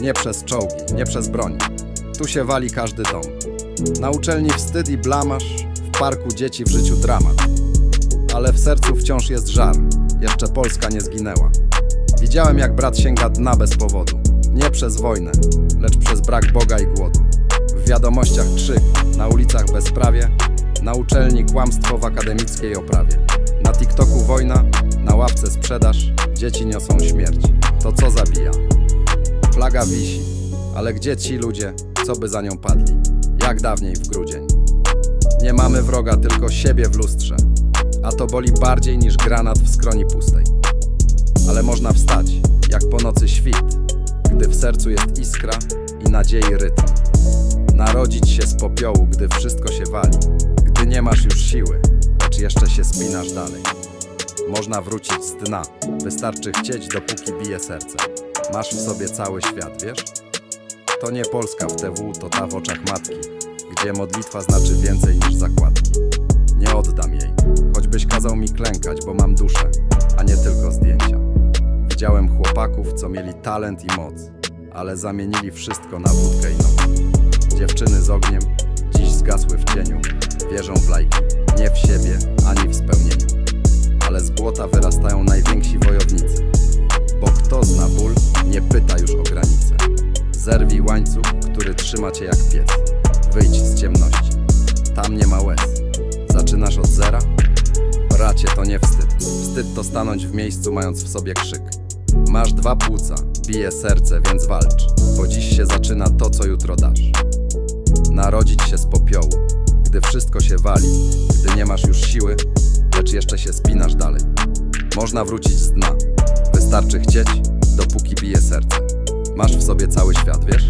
Nie przez czołgi, nie przez broń. Tu się wali każdy dom. Na uczelni wstyd i blamasz, w parku dzieci w życiu dramat. Ale w sercu wciąż jest żar, jeszcze Polska nie zginęła. Widziałem jak brat sięga dna bez powodu. Nie przez wojnę, lecz przez brak Boga i głodu. W wiadomościach krzyk, na ulicach bezprawie, na uczelni kłamstwo w akademickiej oprawie. Na TikToku wojna, na ławce sprzedaż, dzieci niosą śmierć. To co zabija? Flaga wisi, ale gdzie ci ludzie, co by za nią padli? Jak dawniej w grudzień. Nie mamy wroga, tylko siebie w lustrze. A to boli bardziej niż granat w skroni pustej. Ale można wstać, jak po nocy świt, gdy w sercu jest iskra i nadziei rytm. Narodzić się z popiołu, gdy wszystko się wali, gdy nie masz już siły, lecz jeszcze się spinasz dalej. Można wrócić z dna, wystarczy chcieć, dopóki bije serce. Masz w sobie cały świat, wiesz? To nie Polska w TW, to ta w oczach matki, gdzie modlitwa znaczy więcej niż zakładki. Nie oddam jej, choćbyś kazał mi klękać, bo mam duszę, a nie tylko zdjęcia. Widziałem chłopaków, co mieli talent i moc, ale zamienili wszystko na wódkę i noc. Dziewczyny z ogniem dziś zgasły w cieniu, wierzą w lajki, nie w siebie ani w spełnieniu. Ale z błota wyrastają najwięksi wojownicy, bo kto zna ból, nie pyta już o granice. Zerwij łańcuch, który trzyma cię jak pies. Wyjdź z ciemności. Tam nie ma łez. Zaczynasz od zera? Bracie, to nie wstyd. Wstyd to stanąć w miejscu, mając w sobie krzyk. Masz dwa płuca, bije serce, więc walcz, bo dziś się zaczyna to, co jutro dasz. Narodzić się z popiołu, gdy wszystko się wali, gdy nie masz już siły, lecz jeszcze się spinasz dalej. Można wrócić z dna, wystarczy chcieć, dopóki bije serce. Masz w sobie cały świat, wiesz?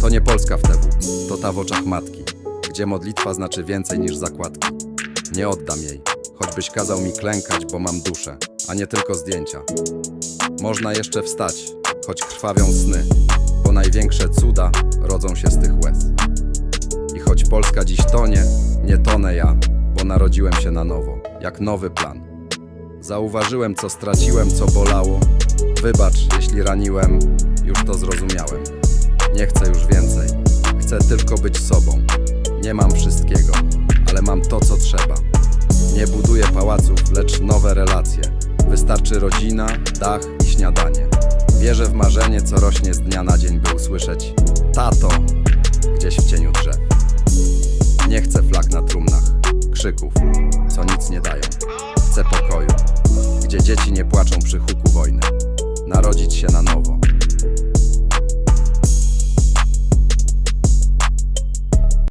To nie Polska w TW, to ta w oczach matki, gdzie modlitwa znaczy więcej niż zakładki. Nie oddam jej, choćbyś kazał mi klękać, bo mam duszę, a nie tylko zdjęcia. Można jeszcze wstać, choć krwawią sny, bo największe cuda rodzą się z tych łez. I choć Polska dziś tonie, nie tonę ja, bo narodziłem się na nowo, jak nowy plan. Zauważyłem, co straciłem, co bolało. Wybacz, jeśli raniłem, już to zrozumiałem. Nie chcę już więcej, chcę tylko być sobą. Nie mam wszystkiego, ale mam to, co trzeba. Nie buduję pałaców, lecz nowe relacje. Wystarczy rodzina, dach i śniadanie. Wierzę w marzenie, co rośnie z dnia na dzień, by usłyszeć tato gdzieś w cieniu drzew. Nie chcę flag na trumnach, krzyków, co nic nie dają. Pokoju, gdzie dzieci nie płaczą przy huku wojny. Narodzić się na nowo,